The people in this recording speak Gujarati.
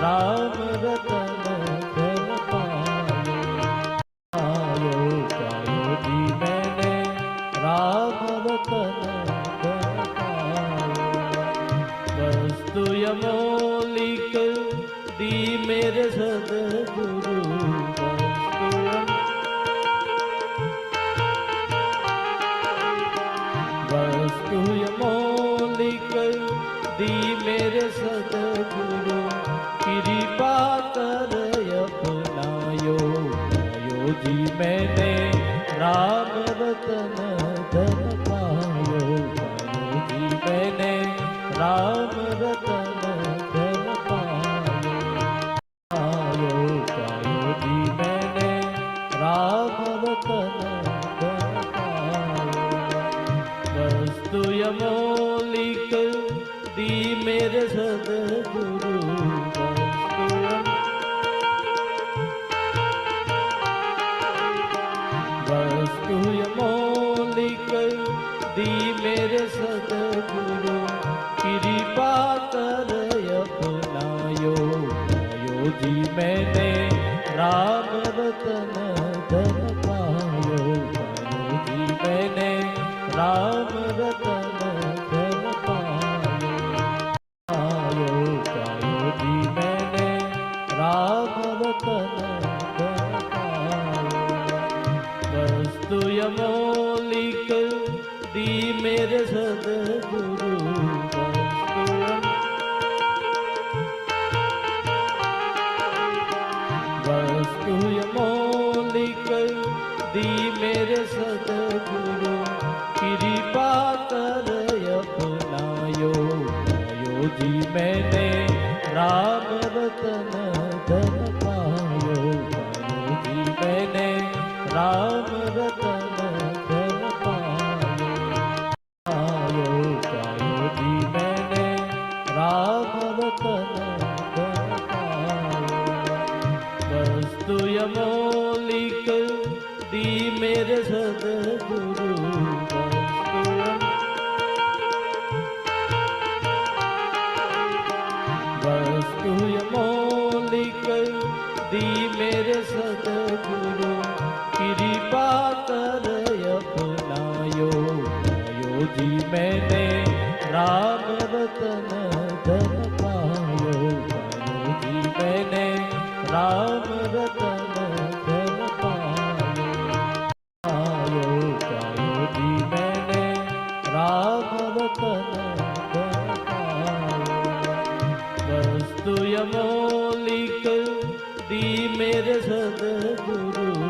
રામ રતન ધન પાયો કાયો દી મેને રામ રતન ધન પાયો વસ્તુ યમોલિક દી મેરે સદગુરુ વસ્તુ યમોલિક દી જી મેને રામ રતન ધન પાયો જી મેને રામ રતન ધન પાયો પાયો જી મેને રામ રતન ધન પાયો વસ્તુ યમોલિક દી મેરે સદગુરુ दी मेरे सदगुरु कृपा कर अपनायो आयो जी मैंने राम रतन धन पायो पायो जी मैंने राम रतन धन पायो पायो पायो जी मैंने राम रतन धन पायो वस्तु यमोलिक दी मेरे सदगुरु वस्तु यम- वस्तु यमोलिक दी मेरे सदगुरु कृपा कर अपनायो आयो जी मैंने राम रतन धन અમોલિક દી મેર સદગુરુ વસ્તુ અમોલિક દી મેર સદગુરુ કૃપા કરય અપનાયો જી મેને રામ રતન વસ્તુ યમોલિક દી મેરે સદગુરુ